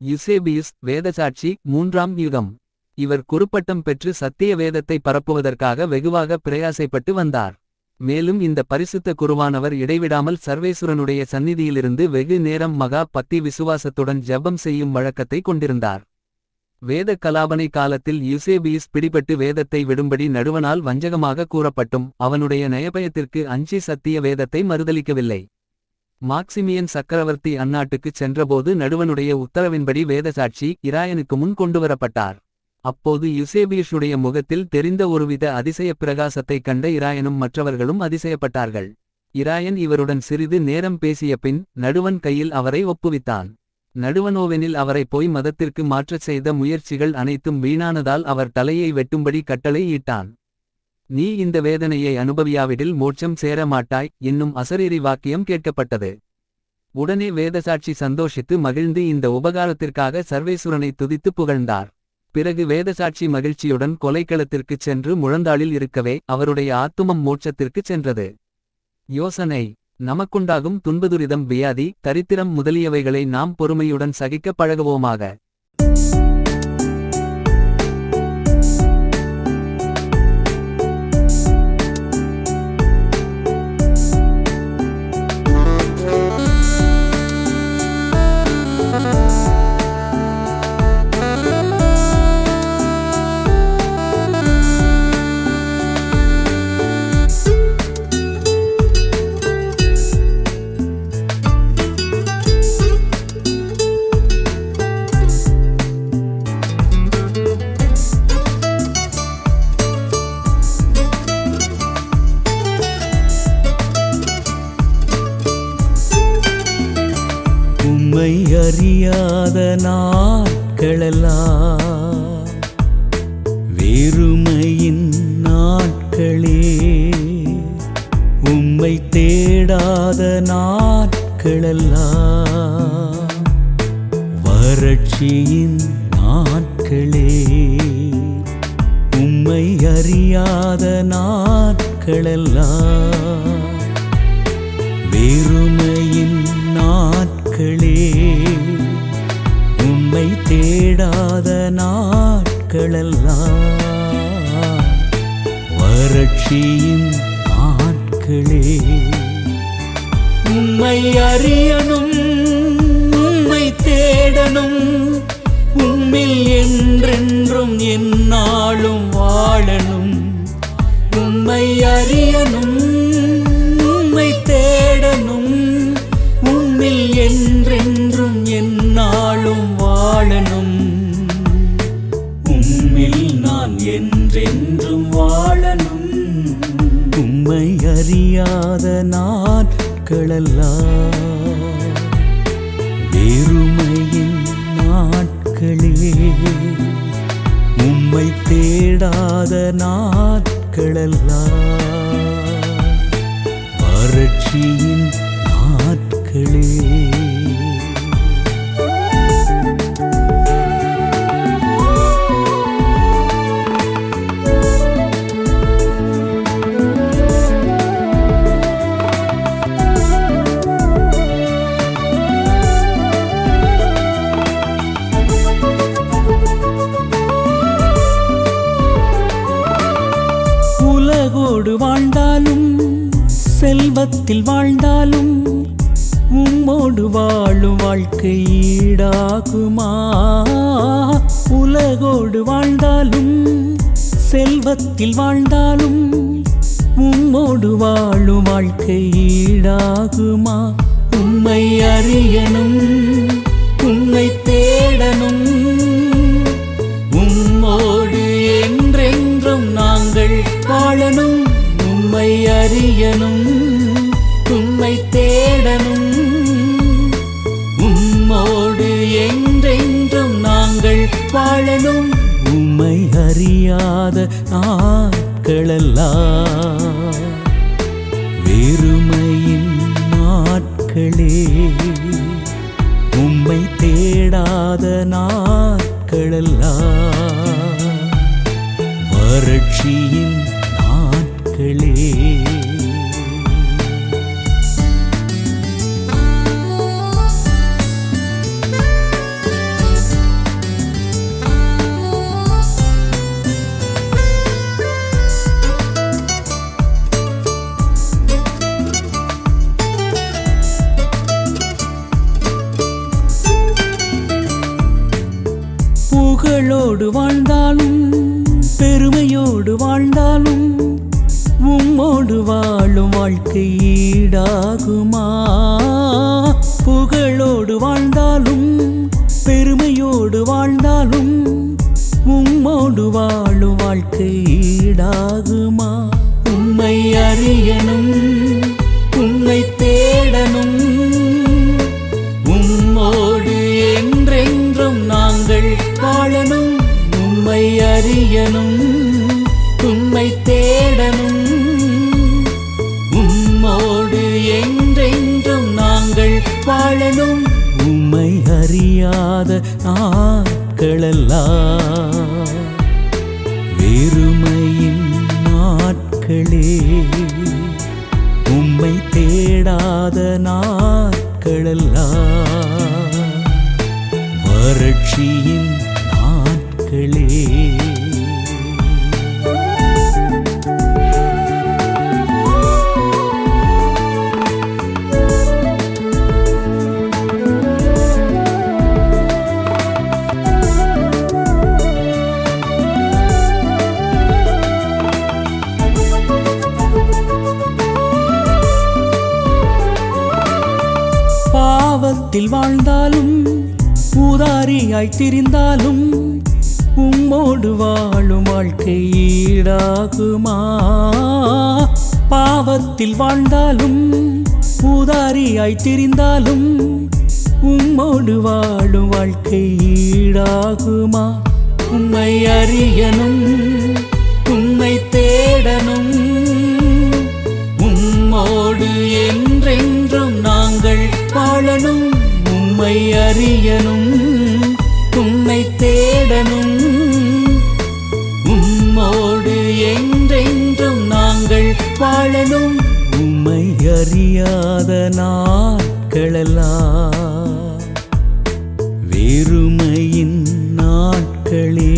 யுசேபியுஸ் வேதசாட்சி மூன்றாம் யுகம். இவர் குறுப்பட்டம் பெற்று சத்திய வேதத்தை பரப்புவதற்காக வெகுவாக பிரயாசைப்பட்டு வந்தார். மேலும் இந்த பரிசுத்த குருவானவர் இடைவிடாமல் சர்வேசுரனுடைய சந்நிதியிலிருந்து வெகு நேரம் மகா பத்தி விசுவாசத்துடன் ஜெபம் செய்யும் வழக்கத்தை கொண்டிருந்தார். வேத கலாபனை காலத்தில் யுசேபியுஸ் பிடிபட்டு வேதத்தை விடும்படி நடுவனால் வஞ்சகமாக கூறப்பட்டும் அவனுடைய நயபயத்திற்கு அஞ்சி சத்திய வேதத்தை மறுதலிக்கவில்லை. மாக்சிமியன் சக்கரவர்த்தி அந்நாட்டுக்குச் சென்றபோது நடுவனுடைய உத்தரவின்படி வேதசாட்சி இராயனுக்கு முன் கொண்டுவரப்பட்டார். அப்போது யுசேபியுஷுடைய முகத்தில் தெரிந்த ஒருவித அதிசயப் பிரகாசத்தைக் கண்ட இராயனும் மற்றவர்களும் அதிசயப்பட்டார்கள். இராயன் இவருடன் சிறிது நேரம் பேசிய பின் நடுவன் கையில் அவரை ஒப்புவித்தான். நடுவனோவெனில் அவரை போய் மதத்திற்கு மாற்றச் செய்த முயற்சிகள் அனைத்தும் வீணானதால் அவர் தலையை வெட்டும்படி கட்டளை ஈட்டான் நீ இந்த வேதனையை அனுபவியாவிடில் மோட்சம் சேரமாட்டாய் என்னும் அசரீரி வாக்கியம் கேட்கப்பட்டது. உடனே வேதசாட்சி சந்தோஷித்து மகிழ்ந்து இந்த உபகாரத்திற்காக சர்வேசுரனை துதித்து புகழ்ந்தார். பிறகு வேதசாட்சி மகிழ்ச்சியுடன் கொலைக்களத்திற்குச் சென்று முழந்தாளில் இருக்கவே அவருடைய ஆத்துமம் மோட்சத்திற்குச் சென்றது. யோசனை நமக்குண்டாகும் துன்பதுரிதம் வியாதி தரித்திரம் முதலியவைகளை நாம் பொறுமையுடன் சகிக்க பழகுவோமாக. இல்லாத நாட்களெல்லாம் வெறுமையின் நாட்களே உம்மை தேடாத நாட்களெல்லாம் வறட்சியின் நாட்களே உம்மை அறியாத நாட்களெல்லாம் வெறுமையின் நாட்களே. உம்மை தேடாத நாட்களெல்லாம் வறட்சியின் ஆட்களே. உம்மை அறியணும் உம்மை தேடணும் உம்மில் என்றென்றும் என்னாலும் வாழணும். உம்மை அறியணும் அறியாத நாட்களெல்லாம் வெறுமையின் நாட்களே. உம்மை தேடாத நாட்களெல்லாம் வறட்சியின் உலகத்தில் வாழ்ந்தாலும் உம்மோடு வாழும் வாழ்க்கை ஈடாகுமா? உலகோடு வாழ்ந்தாலும் செல்வத்தில் வாழ்ந்தாலும் உம்மோடு வாழும் வாழ்க்கை ஈடாகுமா? உம்மை அறியணும். Yeah. உம்மோடு வாழ்ந்தாலும் உம்மோடு வாழும் வாழ்க்கை ஈடாகுமா? உம்மை அறியணும் உம்மை தேடணும். உம்மோடு என்றென்றும் நாங்கள் வாழணும். உம்மை அறியணும் உம்மை தேடணும். உம்மோடு என்றென்றும் நாங்கள் வாழணும். உம்மை அறியாத நாட்களெல்லாம் வெறுமையின் நாட்களே. உம்மை தேடாத நாட்களெல்லாம் வறட்சியின் நாட்களே. ஊதாரியாய் திரிந்தாலும் உம்மோடு வாழும் வாழ்க்கை ஈடாகுமா? பாவத்தில் வாழ்ந்தாலும் பூதாரியாய் திரிந்தாலும் உம்மோடு வாழும் வாழ்க்கை ஈடாகுமா? உம்மை அறியணும் உம்மை தேடணும் உம்மோடு என்றென்றும் நாங்கள் வாழணும் உம்மை அறியணும். தேடணும் உம்மோடு என்றென்றும் நாங்கள் வாழணும். உம்மை அறியாத நாட்களெல்லாம் வெறுமையின் நாட்களே.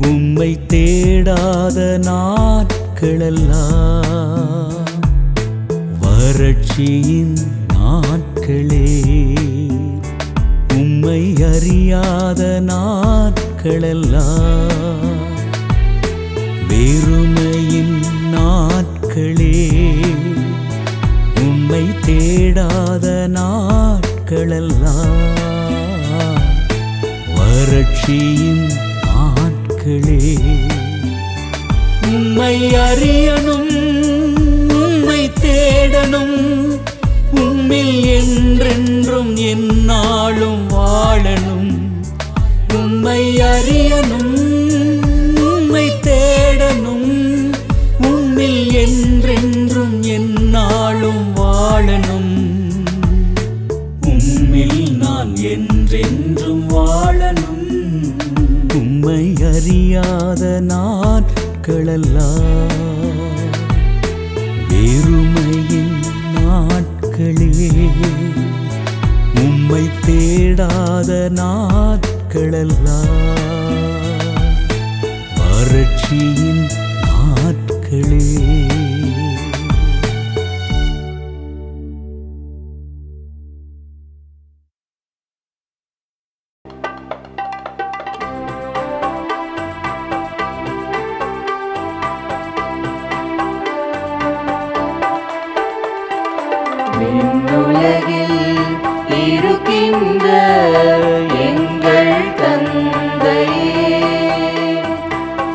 உம்மை தேடாத நாட்களெல்லாம் வறட்சியின் நாட்களே. உம்மை அறியாத நாட்களெல்லாம் வெறுமையின் நாட்களே. உம்மை தேடாத நாட்களெல்லாம் வறட்சியின் நாட்களே உம்மை அறியணும் உம்மை தேடணும் என்றும் என்னாலும் வாழணும். உம்மை அறியணும் உம்மை தேடணும். உம்மில் என்றென்றும் என்னாலும் வாழணும். உம்மில் நான் என்றென்றும் வாழணும். உம்மை அறியாத நாட்களெல்லாம் நாட்களெல்லாம். வறட்சியின்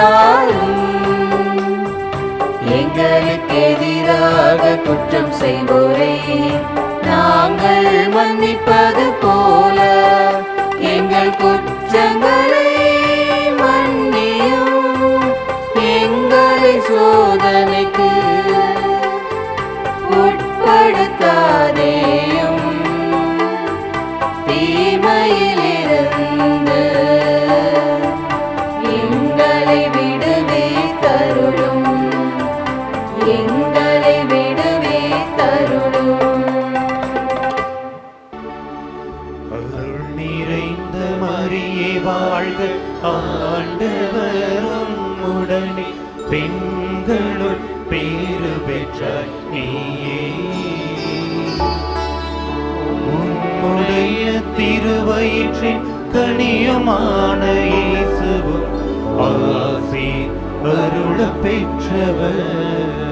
எங்களுக்கு எங்களுக்கு எதிராக குற்றம் செய்வோரை. ஆண்டவரும் உடனே பெண்களுள் பேரு பெற்றாய் நீயே. உன்னுடைய திருவயிற்றின் கனியுமான இயேசுவும் ஆசி அருள பெற்றவர்.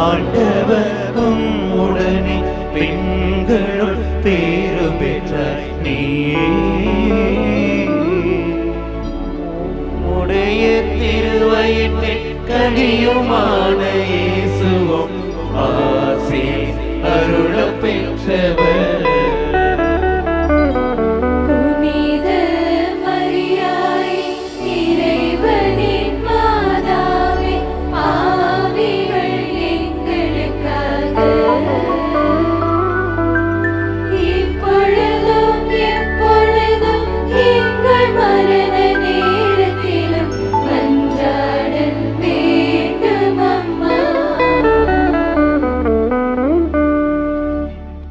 ஆண்டவரும் உடனே பெண்களுள் பேரு பெற்ற நீயே உடைய திருவயிற்றில் கனியுமான